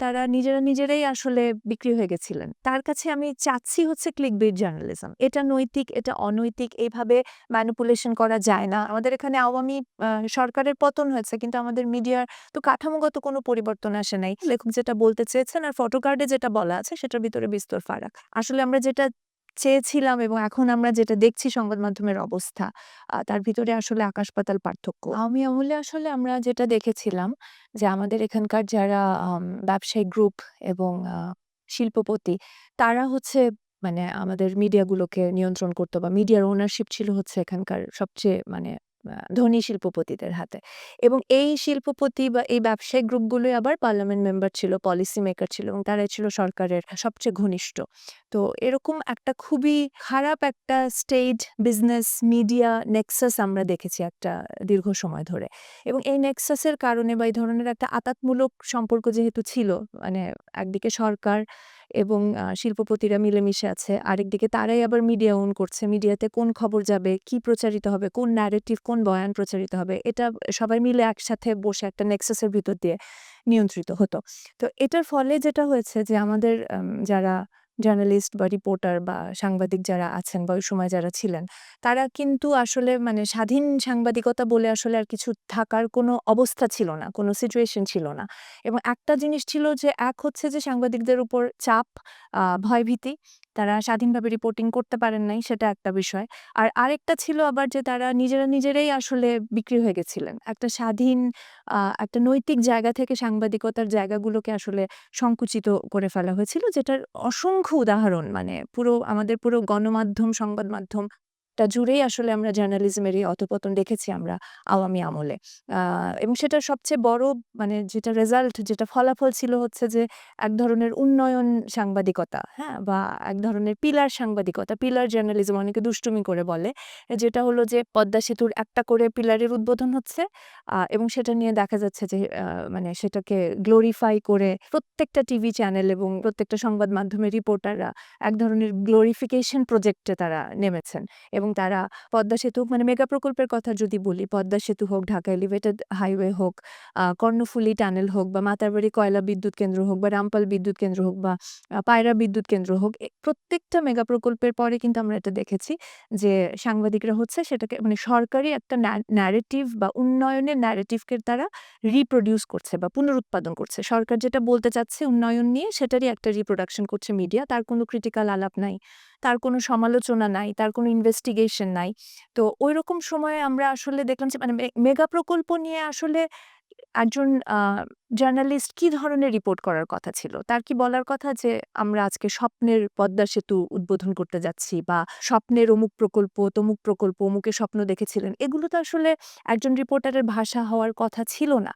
তারা নিজেরা নিজেরাই আসলে বিক্রি হয়ে গেছিলেন। তার কাছে আমি চাচ্ছি হচ্ছে ক্লিক বিট জার্নালিজম। এটা নৈতিক, এটা অনৈতিক এইভাবে ম্যানুপুলেশন করা যায় না। আমাদের এখানে আওয়ামী সরকারের পতন হয়েছে কিন্তু আমাদের মিডিয়ার তো কাঠামোগত কোনো পরিবর্তন আসে নাই। লেখক যেটা বলতে চেয়েছেন আর ফটোকার্ডে যেটা বলা আছে সেটার ভিতরে বিস্তর ফারাক। আসলে আমরা যেটা চেয়েছিলাম এবং এখন আমরা যেটা দেখছি সংবাদ মাধ্যমের অবস্থা তার ভিতরে আসলে আকাশ পাতাল পার্থক্য। আমি আমলে আসলে আমরা যেটা দেখেছিলাম যে আমাদের এখানকার যারা ব্যবসায়ী গ্রুপ এবং শিল্পপতি, তারা হচ্ছে মানে আমাদের মিডিয়াগুলোকে নিয়ন্ত্রণ করতো বা মিডিয়ার ওনারশিপ ছিল হচ্ছে এখানকার সবচেয়ে মানে ধনী শিল্পপতিদের হাতে। এবং এই শিল্পপতি বা এই ব্যবসায়িক গ্রুপগুলোই আবার পার্লামেন্ট মেম্বার ছিল, পলিসি মেকার ছিল এবং তারাই ছিল সরকারের সবচেয়ে ঘনিষ্ঠ। তো এরকম একটা খুবই খারাপ একটা স্টেট বিজনেস মিডিয়া নেক্সাস আমরা দেখেছি একটা দীর্ঘ সময় ধরে। এবং এই নেক্সাসের কারণে বা এই ধরনের একটা আতাতমূলক সম্পর্ক যেহেতু ছিল মানে একদিকে সরকার এবং শিল্পপতিরা মিলেমিশে আছে। আরেকদিকে তারাই আবার মিডিয়া ওন করছে। মিডিয়াতে কোন খবর যাবে, কি প্রচারিত হবে, কোন ন্যারেটিভ, কোন বয়ান প্রচারিত হবে, এটা সবাই মিলে একসাথে বসে একটা নেক্সাসের ভিতর দিয়ে নিয়ন্ত্রিত হতো। তো এটার ফলে যেটা হয়েছে যে আমাদের আম যারা জার্নালিস্ট বা রিপোর্টার বা সাংবাদিক যারা আছেন বা ওই সময় যারা ছিলেন, তারা কিন্তু আসলে মানে স্বাধীন সাংবাদিকতা বলে আসলে আর কিছু থাকার কোনো অবস্থা ছিল না, কোনো সিচুয়েশন ছিল না। এবং একটা জিনিস ছিল যে এক হচ্ছে যে সাংবাদিকদের উপর চাপ, ভয়ভীতি। তারা স্বাধীনভাবে রিপোর্টিং করতে পারেন নাই সেটা একটা বিষয়। আর আরেকটা ছিল আবার যে তারা নিজেরা নিজেরাই আসলে বিক্রি হয়ে গেছিলেন। একটা স্বাধীন একটা নৈতিক জায়গা থেকে সাংবাদিকতার জায়গাগুলোকে আসলে সংকুচিত করে ফেলা হয়েছিল যেটার অসংখ্য উদাহরণ মানে পুরো আমাদের পুরো গণমাধ্যম, সংবাদ মাধ্যমটা জুড়েই আসলে আমরা জার্নালিজমের এই দেখেছি আমরা আওয়ামী আমলে। এবং সেটার সবচেয়ে বড় মানে যেটা রেজাল্ট যেটা ফলাফল ছিল হচ্ছে যে এক ধরনের উন্নয়ন সাংবাদিকতা, হ্যাঁ? বা এক ধরনের পিলার সাংবাদিকতা, পিলার জার্নালিজম অনেকে দুষ্টুমি করে বলে। যেটা হলো যে পদ্মা সেতুর একটা করে পিলারের উদ্বোধন হচ্ছে এবং সেটা নিয়ে দেখা যাচ্ছে যে মানে সেটাকে গ্লোরিফাই করে প্রত্যেকটা টিভি চ্যানেল এবং প্রত্যেকটা সংবাদ মাধ্যমের রিপোর্টাররা এক ধরনের গ্লোরিফিকেশন প্রজেক্টে তারা নেমেছেন। এবং তারা পদ্মা সেতু মানে মেগা প্রকল্পের কথা যদি বলি, পদ্মা সেতু হোক, ঢাকা এলিভেটেড হাইওয়ে হোক, কর্ণফুলী টানেল হোক বা মাতারবাড়ি কয়লা বিদ্যুৎ কেন্দ্র হোক বা রামপাল বিদ্যুৎ কেন্দ্র হোক বা পায়রা বিদ্যুৎ কেন্দ্র হোক, প্রত্যেকটা মেগা প্রকল্পের পরে কিন্তু আমরা এটা দেখেছি যে সাংবাদিকরা হচ্ছে সেটাকে মানে সরকারি একটা ন্যা ন্যারেটিভ বা উন্নয়নের ন্যারেটিভকে তারা রিপ্রোডিউস করছে বা পুনরুৎপাদন করছে। সরকার যেটা বলতে চাচ্ছে উন্নয়ন নিয়ে সেটারই একটা রিপ্রোডাকশন করছে মিডিয়া। তার কোনো ক্রিটিক্যাল আলাপ নাই। তার কোনো সমালোচনা নাই, তার কোনো ইনভেস্টিগেশন নাই। তো ওই রকম সময়ে আমরা আসলে দেখলাম যে মানে মেগা প্রকল্প নিয়ে আসলে একজন জার্নালিস্ট কি ধরনের রিপোর্ট করার কথা ছিল? তার কি বলার কথা যে আমরা আজকে স্বপ্নের পদ্মা সেতু উদ্বোধন করতে যাচ্ছি বা স্বপ্নের অমুক প্রকল্প, তমুক প্রকল্প, অমুকের স্বপ্ন দেখেছিলেন। এগুলো তো আসলে একজন রিপোর্টারের ভাষা হওয়ার কথা ছিল না।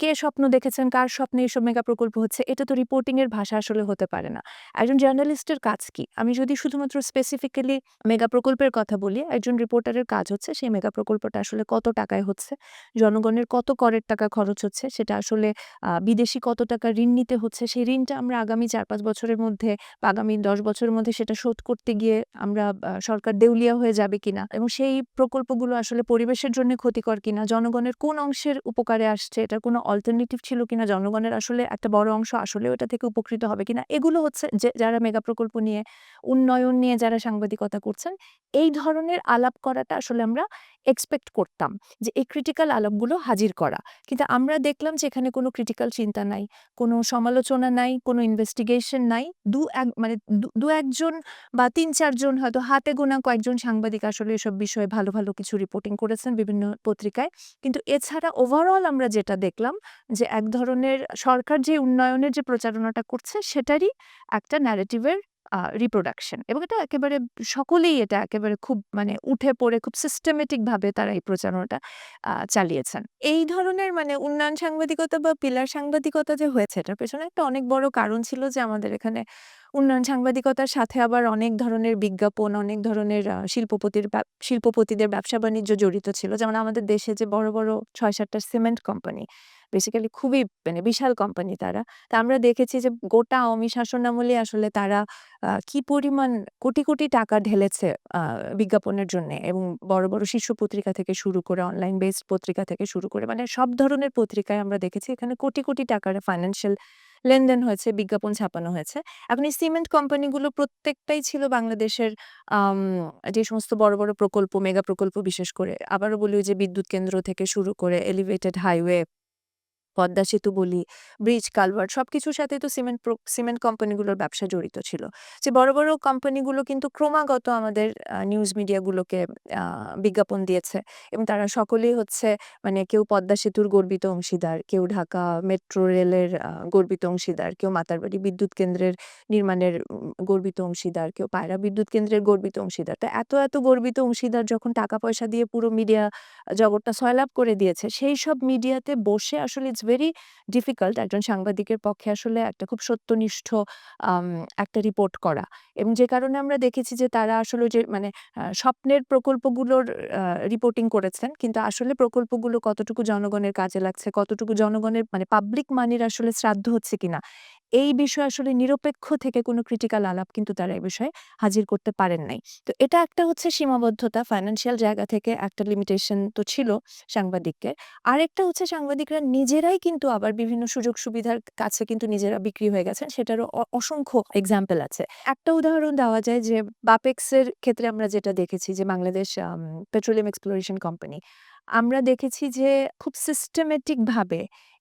কে স্বপ্ন দেখেছেন, কার স্বপ্নে এসব মেগা প্রকল্প হচ্ছে এটা তো রিপোর্টিং এর ভাষা আসলে হতে পারে না। একজন জার্নালিস্টের কাজ কি? আমি যদি শুধুমাত্র স্পেসিফিক্যালি মেগা প্রকল্পের কথা বলি, একজন রিপোর্টারের কাজ হচ্ছে সেই মেগা প্রকল্পটা আসলে কত টাকায় হচ্ছে, জনগণের কত করের টাকা খরচ হচ্ছে, সেটা আসলে বিদেশি কত টাকা ঋণ নিতে হচ্ছে, সেই ঋণটা আমরা আগামী ৪-৫ বছরের মধ্যে বা আগামী ১০ বছরের মধ্যে সেটা শোধ করতে গিয়ে আমরা সরকার দেউলিয়া হয়ে যাবে কিনা এবং সেই প্রকল্পগুলো আসলে পরিবেশের জন্য ক্ষতিকর কিনা, জনগণের কোন অংশের উপকারে আসছে, এটার কোনো অল্টারনেটিভ ছিল কিনা, জনগণের আসলে একটা বড় অংশ আসলেও ওটা থেকে উপকৃত হবে কিনা, এগুলো হচ্ছে যে যারা মেগা প্রকল্প নিয়ে, উন্নয়ন নিয়ে যারা সাংবাদিকতা করছেন, এই ধরনের আলাপ করাটা আসলে আমরা এক্সপেক্ট করতাম যে এই ক্রিটিক্যাল আলাপগুলো হাজির করা। কিন্তু আমরা দেখলাম যে এখানে কোনো ক্রিটিক্যাল চিন্তা নাই, কোনো সমালোচনা নাই, কোনো ইনভেস্টিগেশন নাই। দু এক মানে দু ২-১ বা তিন চারজন হয়তো হাতে গোনা কয়েকজন সাংবাদিক আসলে এসব বিষয়ে ভালো, ভালো কিছু রিপোর্টিং করেছেন বিভিন্ন পত্রিকায়। কিন্তু এছাড়া ওভারঅল আমরা যেটা দেখলাম যে এক ধরনের সরকার যে উন্নয়নের যে প্রচারণাটা করছে সেটারই একটা ন্যারেটিভের রিপ্রোডাকশন এবং এটা একেবারে সকলেই এটা একেবারে খুব মানে উঠে পড়ে খুব সিস্টেমেটিক ভাবে তারা এই প্রচারণাটা চালিয়েছেন। এই ধরনের মানে উন্নয়ন সাংবাদিকতা বা পিলার সাংবাদিকতা যে হয়েছে এটার পেছনে একটা অনেক বড় কারণ ছিল যে আমাদের এখানে উন্নয়ন সাংবাদিকতার সাথে আবার অনেক ধরনের বিজ্ঞাপন, অনেক ধরনের শিল্পপতির শিল্পপতিদের ব্যবসা-বাণিজ্য জড়িত ছিল। যেমন আমাদের দেশে যে বড়, বড় ছয় সাতটা সিমেন্ট কোম্পানি, বেসিক্যালি খুবই মানে বিশাল কোম্পানি তারা। তা আমরা দেখেছি যে গোটা আওয়ামী শাসনামলেই আসলে তারা কি পরিমাণ কোটি, কোটি টাকা ঢেলেছে বিজ্ঞাপনের জন্যে এবং বড়, বড় শীর্ষ পত্রিকা থেকে শুরু করে অনলাইন বেসড পত্রিকা থেকে শুরু করে মানে সব ধরনের পত্রিকায় আমরা দেখেছি এখানে কোটি, কোটি টাকার ফাইন্যান্সিয়াল লেনদেন হয়েছে, বিজ্ঞাপন ছাপানো হয়েছে। এখন এই সিমেন্ট কোম্পানিগুলো প্রত্যেকটাই ছিল বাংলাদেশের যে সমস্ত বড়, বড় প্রকল্প, মেগা প্রকল্প বিশেষ করে। আবারও বলি যে বিদ্যুৎ কেন্দ্র থেকে শুরু করে এলিভেটেড হাইওয়ে পদ্মা সেতু বলি, ব্রিজ, কালভার্ট সবকিছুর সাথেই তো সিমেন্ট সিমেন্ট কোম্পানিগুলোর ব্যবসা জড়িত ছিল। যে বড়, বড় কোম্পানিগুলো কিন্তু ক্রমাগত আমাদের নিউজ মিডিয়াগুলোকে বিজ্ঞাপন দিয়েছে এবং তারা সকলেই হচ্ছে মানে কেউ পদ্মা সেতুর গর্বিত অংশীদার, কেউ ঢাকা মেট্রো রেলের গর্বিত অংশীদার, কেউ মাতারবাড়ি বিদ্যুৎ কেন্দ্রের নির্মাণের গর্বিত অংশীদার, কেউ পায়রা বিদ্যুৎ কেন্দ্রের গর্বিত অংশীদার। তো এত, এত গর্বিত অংশীদার যখন টাকা পয়সা দিয়ে পুরো মিডিয়া জগৎটা সয়লাভ করে দিয়েছে, সেই সব মিডিয়াতে বসে আসলে ইটস ভেরি ডিফিকাল্ট একজন সাংবাদিকের পক্ষে আসলে একটা খুব সত্যনিষ্ঠ একটা রিপোর্ট করা এবং যে কারণে আমরা দেখেছি যে তারা আসলে যে মানে স্বপ্নের প্রকল্পগুলোর রিপোর্টিং করেছেন। কিন্তু আসলে প্রকল্পগুলো কতটুকু জনগণের কাজে লাগছে, কতটুকু জনগণের মানে পাবলিক মানির আসলে শ্রাদ্ধ হচ্ছে কিনা, এই বিষয়ে আসলে নিরপেক্ষ থেকে কোনো ক্রিটিক্যাল আলাপ কিন্তু তারা এই বিষয়ে হাজির করতে পারেন নাই। তো এটা একটা হচ্ছে সীমাবদ্ধতা ফাইন্যান্সিয়াল জায়গা থেকে একটা লিমিটেশন তো ছিল সাংবাদিকদের। আরেকটা হচ্ছে সাংবাদিকরা নিজেরাই কিন্তু আবার বিভিন্ন সুযোগ সুবিধার কাছে কিন্তু নিজেরা বিক্রি হয়ে গেছেন। সেটারও অসংখ্য এক্সাম্পল আছে। একটা উদাহরণ দেওয়া যায় যে বাপেক্সের ক্ষেত্রে আমরা যেটা দেখেছি যে বাংলাদেশ পেট্রোলিয়াম এক্সপ্লোরেশন কোম্পানি। আমরা দেখেছি যে খুব সিস্টেমেটিক ভাবে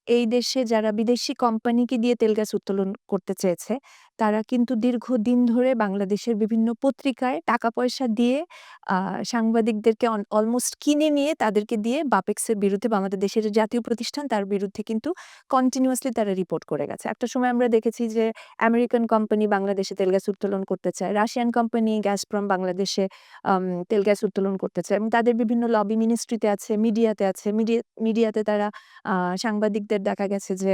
এই দেশে যারা বিদেশি কোম্পানিকে দিয়ে তেল গ্যাস উত্তোলন করতে চেয়েছে, তারা কিন্তু দীর্ঘদিন ধরে বাংলাদেশের বিভিন্ন পত্রিকায় টাকা পয়সা দিয়ে সাংবাদিকদেরকে অলমোস্ট কিনে নিয়ে তাদেরকে দিয়ে বাপেক্সের বিরুদ্ধে আমাদের দেশের জাতীয় প্রতিষ্ঠান তার বিরুদ্ধে কিন্তু কন্টিনিউয়াসলি তারা রিপোর্ট করে গেছে। একটা সময় আমরা দেখেছি যে আমেরিকান কোম্পানি বাংলাদেশে তেল গ্যাস উত্তোলন করতে চায়। রাশিয়ান কোম্পানি গ্যাসপ্রম বাংলাদেশে তেল গ্যাস উত্তোলন করতে চায় এবং তাদের বিভিন্ন লবি মিনিস্ট্রিতে আছে, মিডিয়াতে আছে। মিডিয়া মিডিয়াতে তারা সাংবাদিকদের দেখা গেছে যে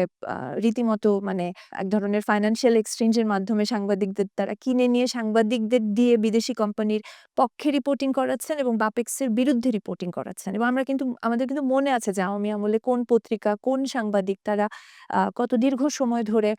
রীতিমতো মানে এক ধরনের ফাইন্যান্সিয়াল এক্সচেঞ্জ এর মাধ্যমে সাংবাদিকদের তারা কিনে নিয়ে সাংবাদিকদের দিয়ে বিদেশি কোম্পানির পক্ষে রিপোর্টিং করাচ্ছেন এবং বাপেক্সের বিরুদ্ধে রিপোর্টিং করাচ্ছেন এবং আমরা কিন্তু আমাদের কিন্তু মনে আছে যে আওয়ামী আমলে কোন পত্রিকা, কোন সাংবাদিক তারা কত দীর্ঘ সময় ধরে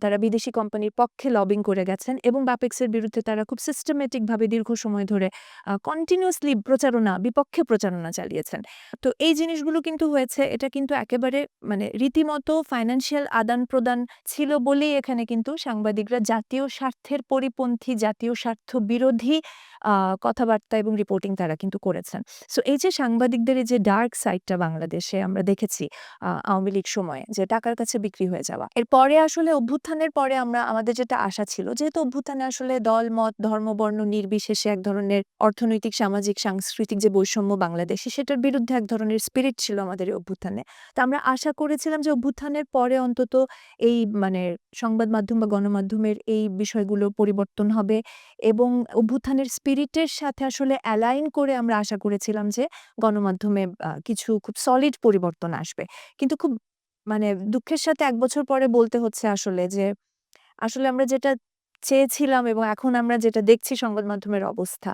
তারা বিদেশি কোম্পানির পক্ষে লবিং করে গেছেন এবং বাপেক্সের বিরুদ্ধে তারা খুব সিস্টেমেটিকভাবে দীর্ঘ সময় ধরে আ কন্টিনিউয়াসলি প্রচারণা, বিপক্ষে প্রচারণা চালিয়েছেন। তো এই জিনিসগুলো কিন্তু হয়েছে এটা কিন্তু একেবারে মানে রীতিমতো ফাইন্যান্সিয়াল আদান-প্রদান ছিল বলেই এখানে কিন্তু সাংবাদিকরা জাতীয় স্বার্থের পরিপন্থী, জাতীয় স্বার্থ বিরোধী কথাবার্তা এবং রিপোর্টিং তারা কিন্তু করেছেন। সো এই যে সাংবাদিকদের এই যে ডার্ক সাইডটা বাংলাদেশে আমরা দেখেছি আওয়ামী লীগ সময়ে যে টাকার কাছে বিক্রি হয়ে যাওয়া। এরপরে আসলে অভ্যুত্থানের পরে আমরা আমাদের যেটা আশা ছিল যেহেতু অভ্যুত্থানে আসলে দল, মত, ধর্ম, বর্ণ নির্বিশেষে এক ধরনের অর্থনৈতিক, সামাজিক, সাংস্কৃতিক যে বৈষম্য বাংলাদেশে সেটার বিরুদ্ধে এক ধরনের স্পিরিট ছিল আমাদের অভ্যুত্থানে। তা আমরা আশা করেছিলাম যে অভ্যুত্থানের পরে অন্তত এই মানে সংবাদ মাধ্যম বা গণমাধ্যমের এই বিষয়গুলো পরিবর্তন হবে এবং অভ্যুত্থানের স্পিরিটের সাথে আসলে অ্যালাইন করে আমরা আশা করেছিলাম যে গণমাধ্যমে কিছু খুব সলিড পরিবর্তন আসবে। কিন্তু খুব মানে দুঃখের সাথে এক বছর পরে বলতে হচ্ছে আসলে যে, আসলে আমরা যেটা চেয়েছিলাম এবং এখন আমরা যেটা দেখছি সংবাদ মাধ্যমের অবস্থা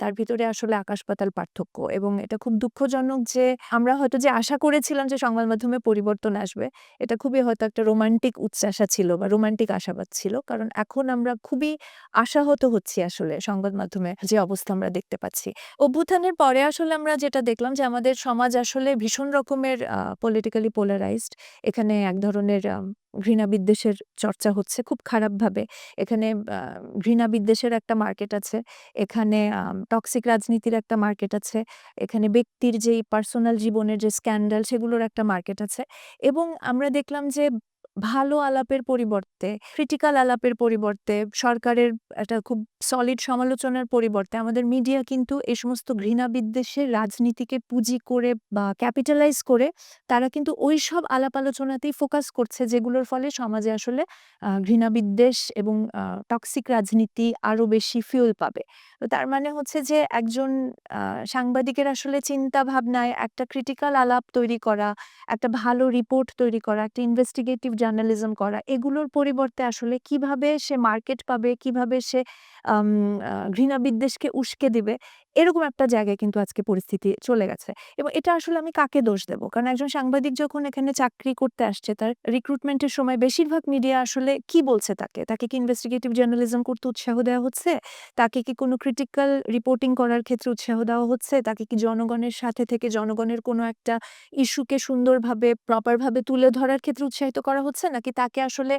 তার ভিতরে আসলে আকাশ-পাতাল পার্থক্য এবং এটা খুব দুঃখজনক যে আমরা হয়তো যে আশা করেছিলাম যে সংবাদ মাধ্যমে পরিবর্তন আসবে, এটা খুবই হয়তো একটা রোমান্টিক উচ্চাশা ছিল বা রোমান্টিক আশাবাদ ছিল। কারণ এখন আমরা খুবই আশাহত হচ্ছি আসলে সংবাদ মাধ্যমে যে অবস্থা আমরা দেখতে পাচ্ছি। অভ্যুত্থানের পরে আসলে আমরা যেটা দেখলাম যে আমাদের সমাজ আসলে ভীষণ রকমের পলিটিক্যালি পোলারাইজড। এখানে এক ধরনের ঘৃণা বিদ্বেষের চর্চা হচ্ছে খুব খারাপভাবে। এখানে ঘৃণা বিদ্বেষের একটা মার্কেট আছে। এখানে টক্সিক রাজনীতির একটা মার্কেট আছে। এখানে ব্যক্তির যেই পার্সোনাল জীবনের যে স্ক্যান্ডাল সেগুলোর একটা মার্কেট আছে এবং আমরা দেখলাম যে ভালো আলাপের পরিবর্তে, ক্রিটিক্যাল আলাপের পরিবর্তে, সরকারের একটা খুব সলিড সমালোচনার পরিবর্তে আমাদের মিডিয়া কিন্তু এই সমস্ত ঘৃণা বিদ্বেষের রাজনীতিকে পুঁজি করে বা ক্যাপিটালাইজ করে তারা কিন্তু ওই সব আলাপ আলোচনাতেই ফোকাস করছে যেগুলোর ফলে সমাজে আসলে ঘৃণা বিদ্বেষ এবং টক্সিক রাজনীতি আরও বেশি ফিউল পাবে। তো তার মানে হচ্ছে যে একজন সাংবাদিকের আসলে চিন্তা ভাবনায় একটা ক্রিটিক্যাল আলাপ তৈরি করা, একটা ভালো রিপোর্ট তৈরি করা, একটা ইনভেস্টিগেটিভ জার্নালিজম করা এগুলোর পরিবর্তে আসলে কীভাবে সে মার্কেট পাবে, কীভাবে সে ঘৃণা বিদ্বেষকে উস্কে দিবে, এরকম একটা জায়গায় কিন্তু আজকে পরিস্থিতি চলে গেছে। এবং এটা আসলে আমি কাকে দোষ দেব? কারণ একজন সাংবাদিক যখন এখানে চাকরি করতে আসছে তার রিক্রুটমেন্টের সময় বেশিরভাগ মিডিয়া আসলে কি বলছে তাকে? তাকে কি ইনভেস্টিগেটিভ জার্নালিজম করতে উৎসাহ দেওয়া হচ্ছে? তাকে কি কোনো ক্রিটিক্যাল রিপোর্টিং করার ক্ষেত্রে উৎসাহ দেওয়া হচ্ছে? তাকে কি জনগণের সাথে থেকে জনগণের কোনো একটা ইস্যুকে সুন্দরভাবে প্রপারভাবে তুলে ধরার ক্ষেত্রে উৎসাহিত করা হচ্ছে? হচ্ছে নাকি তাকে আসলে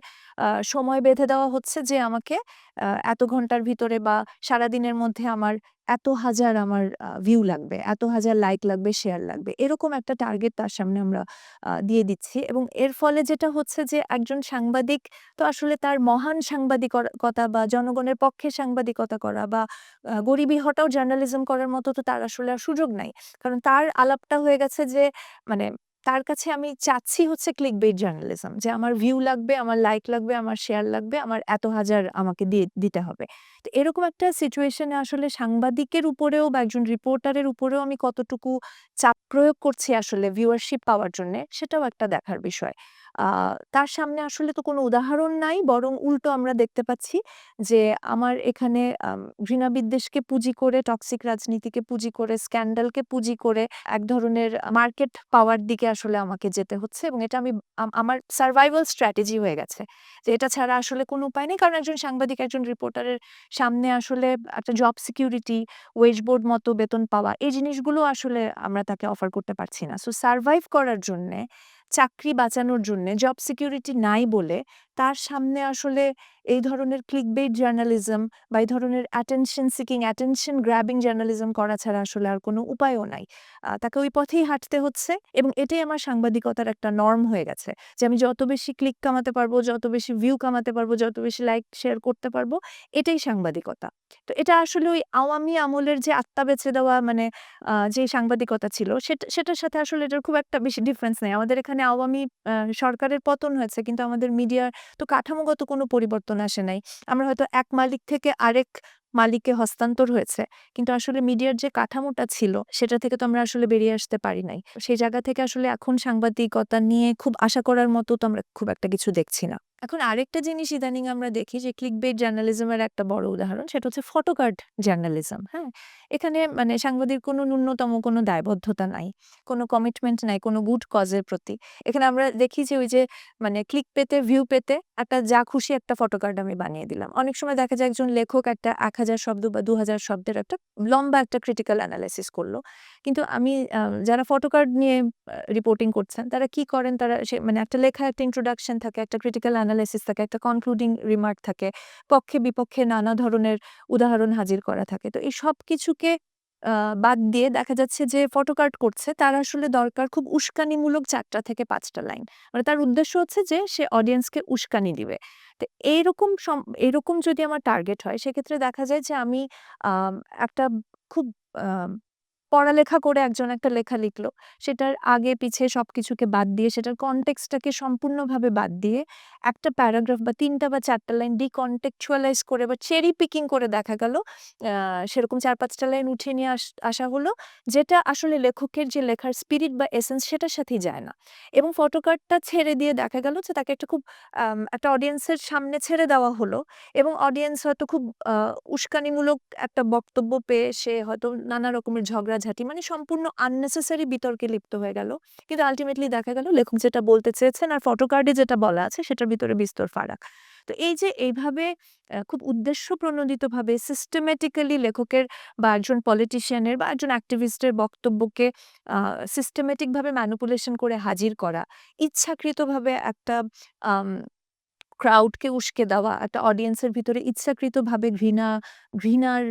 সময় বেঁধে দেওয়া হচ্ছে যে আমাকে এত ঘণ্টার ভিতরে বা সারাদিনের মধ্যে আমার এত হাজার আমার ভিউ লাগবে, এত হাজার লাইক লাগবে, শেয়ার লাগবে। এরকম একটা টার্গেট তার সামনে আমরা দিয়ে দিচ্ছি এবং এর ফলে যেটা হচ্ছে যে একজন সাংবাদিক তো আসলে তার মহান সাংবাদিকর কতা বা জনগণের পক্ষে সাংবাদিকতা করা বা গরিবী হটাও জার্নালিজম করার মতো তো তার আসলে আর সুযোগ নাই। কারণ তার আলাপটা হয়ে গেছে যে মানে তার কাছে আমি চাচ্ছি হচ্ছে ক্লিক বেড জার্নালিজম যে আমার ভিউ লাগবে, আমার লাইক লাগবে, আমার শেয়ার লাগবে, আমার এত হাজার আমাকে দিয়ে দিতে হবে। তো এরকম একটা সিচুয়েশনে আসলে সাংবাদিকের উপরেও বা একজন রিপোর্টারের উপরেও আমি কতটুকু চাপ প্রয়োগ করছি আসলে ভিউয়ারশিপ পাওয়ার জন্য সেটাও একটা দেখার বিষয়। তার সামনে আসলে তো কোনো উদাহরণ নাই বরং উল্টো আমরা দেখতে পাচ্ছি যে আমার এখানে আম ঘৃণাবিদ্বেষকে পুঁজি করে টক্সিক রাজনীতিকে পুঁজি করে স্ক্যান্ডালকে পুঁজি করে এক ধরনের মার্কেট পাওয়ার দিকে আসলে আমাকে যেতে হচ্ছে এবং এটা আমি আমার সারভাইভাল স্ট্র্যাটেজি হয়ে গেছে। যে এটা ছাড়া আসলে কোনো উপায় নেই। কারণ একজন সাংবাদিক, একজন রিপোর্টারের সামনে আসলে একটা জব সিকিউরিটি, ওয়েজ বোর্ড মতো বেতন পাওয়া এই জিনিসগুলো আসলে আমরা তাকে অফার করতে পারছি না। সো সারভাইভ করার জন্যে, চাকরি বাঁচানোর জন্য জব সিকিউরিটি নাই বলে তার সামনে আসলে এই ধরনের ক্লিকবেইট জার্নালিজম বা এই ধরনের attention seeking, attention grabbing journalism করা ছাড়া আসলে আর কোনো উপায়ও নাই। তাকে ওই পথেই হাঁটতে হচ্ছে এবং এটাই আমার সাংবাদিকতার একটা নরম হয়ে গেছে। যে আমি যত বেশি ক্লিক কামাতে পারব, যত বেশি ভিউ কামাতে পারব, যত বেশি লাইক শেয়ার করতে পারব, এটাই সাংবাদিকতা। তো এটা আসলে ওই আওয়ামী আমলের যে আত্মা বেছে দেওয়া মানে যে সাংবাদিকতা ছিল সেটা সেটার সাথে আসলে এটার খুব একটা বেশি ডিফারেন্স নেই। আমাদের এখানে আওয়ামী সরকারের পতন হয়েছে কিন্তু আমাদের মিডিয়ার তো কাঠামোগত কোনো পরিবর্তন আসে নাই। আমরা হয়তো এক মালিক থেকে আরেক মালিকে হস্তান্তর হয়েছে। কিন্তু আসলে মিডিয়ার যে কাঠামোটা ছিল সেটা থেকে তো আমরা আসলে বেরিয়ে আসতে পারি নাই। সেই জায়গা থেকে আসলে এখন সাংবাদিকতা নিয়ে খুব আশা করার মতো তো আমরা খুব একটা কিছু দেখছি না। এখন আরেকটা জিনিস ইদানিং আমরা দেখি যে ক্লিকবেইট জার্নালিজমের একটা বড় উদাহরণ সেটা হচ্ছে ফটোকার্ড জার্নালিজম, হ্যাঁ? এখানে মানে সাংবাদিক কোনো ন্যূনতম কোনো দায়বদ্ধতা নাই। কোনো কমিটমেন্ট নাই কোনো গুড কজ এর প্রতি। এখানে আমরা দেখি যে ওই যে মানে ক্লিক পেতে, ভিউ পেতে একটা যা খুশি একটা ফটোকার্ড আমি বানিয়ে দিলাম। অনেক সময় দেখা যায় একজন লেখক একটা ১০০০ শব্দ বা ২০০০ শব্দের একটা লম্বা একটা ক্রিটিক্যাল অ্যানালাইসিস করল কিন্তু আমি যারা ফটোকার্ড নিয়ে রিপোর্টিং করছেন তারা কি করেন তারা সে মানে একটা লেখা একটা ইন্ট্রোডাকশন থাকে, একটা ক্রিটিক্যাল অ্যানালাইসিস থাকে, একটা কনক্লুডিং রিমার্ক থাকে, পক্ষে বিপক্ষে নানা ধরনের উদাহরণ হাজির করা থাকে। তো এই সবকিছুকে আ বাদ দিয়ে দেখা যাচ্ছে যে ফটোকার্ড করছে, তার আসলে দরকার খুব উস্কানিমূলক চারটা থেকে পাঁচটা লাইন। মানে তার উদ্দেশ্য হচ্ছে যে সে অডিয়েন্সকে উস্কানি দিবে। তো এইরকম এরকম যদি আমার টার্গেট হয়, সেক্ষেত্রে দেখা যায় যে আমি একটা খুব পড়ালেখা করে একজন একটা লেখা লিখলো। সেটার আগে পিছে সবকিছুকে বাদ দিয়ে, সেটার কনটেক্সটটাকে সম্পূর্ণভাবে বাদ দিয়ে একটা প্যারাগ্রাফ বা ৩ টা বা ৪ টা লাইন ডিকনটেক্সচুয়ালাইজ করে বা চেরি পিকিং করে দেখা গেল সেরকম চার পাঁচটা লাইন উঠিয়ে নিয়ে আস হলো, যেটা আসলে লেখকের যে লেখার স্পিরিট বা এসেন্স সেটার সাথেই যায় না। এবং ফটোকার্ডটা ছেড়ে দিয়ে দেখা গেল যে তাকে একটা খুব একটা অডিয়েন্সের সামনে ছেড়ে দেওয়া হলো এবং অডিয়েন্স হয়তো খুব উস্কানিমূলক একটা বক্তব্য পেয়ে সে হয়তো নানা রকমের ঝগড়াঝাটি মানে সম্পূর্ণ আননেসেসারি বিতর্কে লিপ্ত হয়ে গেল। কিন্তু আল্টিমেটলি দেখা গেল লেখক যেটা বলতে চেয়েছেন আর ফটোকার্ডে যেটা বলা আছে সেটার ভিতরে বিস্তর ফারাক। তো এই যে এইভাবে খুব উদ্দেশ্য প্রণোদিতভাবে সিস্টেমেটিক্যালি লেখকের বা একজন পলিটিশিয়ানের বা একজন অ্যাক্টিভিস্টের বক্তব্যকে সিস্টেমেটিকভাবে ম্যানুপুলেশন করে হাজির করা, ইচ্ছাকৃতভাবে একটা ক্রাউডকে উস্কে দেওয়া, একটা অডিয়েন্সের ভিতরে ইচ্ছাকৃতভাবে ঘৃণা ঘৃণার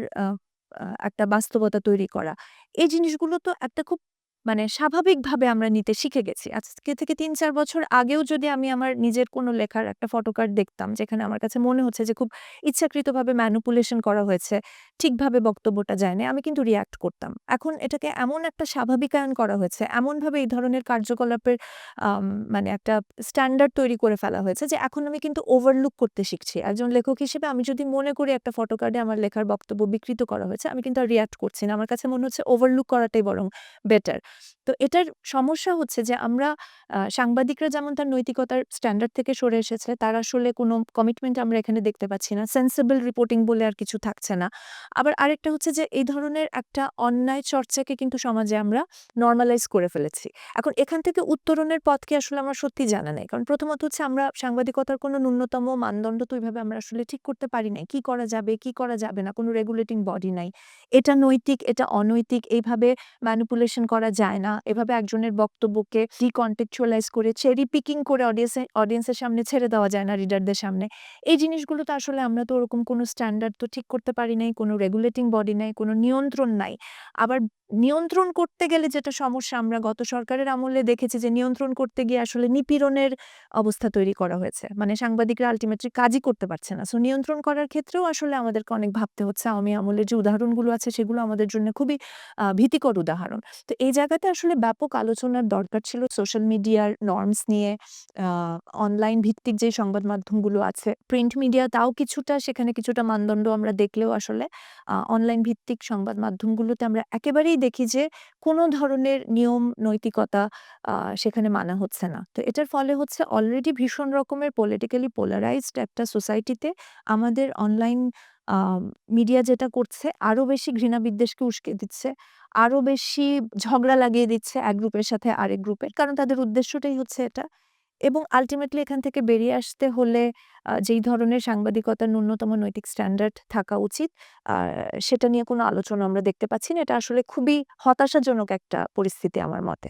একটা বাস্তবতা তৈরি করা। এই জিনিসগুলো তো একটা খুব মানে স্বাভাবিকভাবে আমরা নিতে শিখে গেছি। আজকে থেকে ৩-৪ বছর আগেও যদি আমি আমার নিজের কোনো লেখার একটা ফটোকার্ড দেখতাম যেখানে আমার কাছে মনে হচ্ছে যে খুব ইচ্ছাকৃতভাবে ম্যানুপুলেশন করা হয়েছে, ঠিকভাবে বক্তব্যটা যায় না আমি কিন্তু রিঅ্যাক্ট করতাম। এখন এটাকে এমন একটা স্বাভাবিকায়ন করা হয়েছে, এমনভাবে এই ধরনের কার্যকলাপের মানে একটা স্ট্যান্ডার্ড তৈরি করে ফেলা হয়েছে যে এখন আমি কিন্তু ওভারলুক করতে শিখছি। একজন লেখক হিসেবে আমি যদি মনে করি একটা ফটোকার্ডে আমার লেখার বক্তব্য বিকৃত করা হয়েছে, আমি কিন্তু আর রিঅ্যাক্ট করছি না। আমার কাছে মনে হচ্ছে ওভারলুক করাটাই বরং বেটার। তো এটার সমস্যা হচ্ছে যে আমরা সাংবাদিকরা যেমন তার নৈতিকতার স্ট্যান্ডার্ড থেকে সরে এসেছে, তার আসলে কোনো কমিটমেন্ট আমরা এখানে দেখতে পাচ্ছি না। সেন্সিবল রিপোর্টিং বলে আর কিছু থাকছে না। আবার আরেকটা হচ্ছে যে এই ধরনের একটা অন্যায় চর্চাকে কিন্তু সমাজে আমরা নরমালাইজ করে ফেলেছি। এখন এখান থেকে উত্তরণের পথকে আসলে আমরা সত্যি জানা নেই। কারণ প্রথমত হচ্ছে আমরা সাংবাদিকতার কোনো ন্যূনতম মানদণ্ড তো ওইভাবে আমরা আসলে ঠিক করতে পারি নাই। কি করা যাবে, কি করা যাবে না, কোনো রেগুলেটিং বডি নাই। এটা নৈতিক, এটা অনৈতিক এইভাবে ম্যানিপুলেশন করা যায় না। এভাবে একজনের বক্তব্যকে ডিকন্টেক্চুয়ালাইজ করে চেরি পিকিং করে অডিয়েন্সে অডিয়েন্সের সামনে ছেড়ে দেওয়া যায় না রিডারদের সামনে। এই জিনিসগুলো তো আসলে আমরা তো ওরকম কোনো স্ট্যান্ডার্ড তো ঠিক করতে পারি নাই, কোনো রেগুলেটিং বডি নাই, কোনো নিয়ন্ত্রণ নাই। আবার নিয়ন্ত্রণ করতে গেলে যেটা সমস্যা, আমরা গত সরকারের আমলে দেখেছি যে নিয়ন্ত্রণ করতে গিয়ে আসলে নিপীড়নের অবস্থা তৈরি করা হয়েছে। মানে সাংবাদিকরা আলটিমেটলি কাজই করতে পারছে না। সো নিয়ন্ত্রণ করার ক্ষেত্রেও আসলে আমাদেরকে অনেক ভাবতে হচ্ছে। আওয়ামী আমলের যে উদাহরণগুলো আছে সেগুলো আমাদের জন্য খুবই ভীতিকর উদাহরণ। তো এই জায়গাতে আসলে ব্যাপক আলোচনার দরকার ছিল সোশ্যাল মিডিয়ার নর্মস নিয়ে অনলাইন ভিত্তিক যে সংবাদ মাধ্যমগুলো আছে প্রিন্ট মিডিয়া তাও কিছুটা, সেখানে কিছুটা মানদণ্ড আমরা দেখলেও আসলে অনলাইন ভিত্তিক সংবাদ মাধ্যমগুলোতে আমরা একেবারেই দেখি যে, কোনো ধরনের নিয়ম নৈতিকতা সেখানে মানা হচ্ছে না। তো এটার ফলে হচ্ছে অলরেডি ভীষণ রকমের পলিটিক্যালি পোলারাইজড একটা সোসাইটিতে আমাদের অনলাইন মিডিয়া যেটা করছে আরও বেশি ঘৃণা বিদ্বেষকে উস্কে দিচ্ছে আরও বেশি ঝগড়া লাগিয়ে দিচ্ছে এক গ্রুপের সাথে আরেক গ্রুপের কারণ তাদের উদ্দেশ্যটাই হচ্ছে এটা। এবং আলটিমেটলি এখান থেকে বেরিয়ে আসতে হলে যেই ধরনের সাংবাদিকতার ন্যূনতম নৈতিক স্ট্যান্ডার্ড থাকা উচিত সেটা নিয়ে কোনো আলোচনা আমরা দেখতে পাচ্ছি না। এটা আসলে খুবই হতাশাজনক একটা পরিস্থিতি আমার মতে।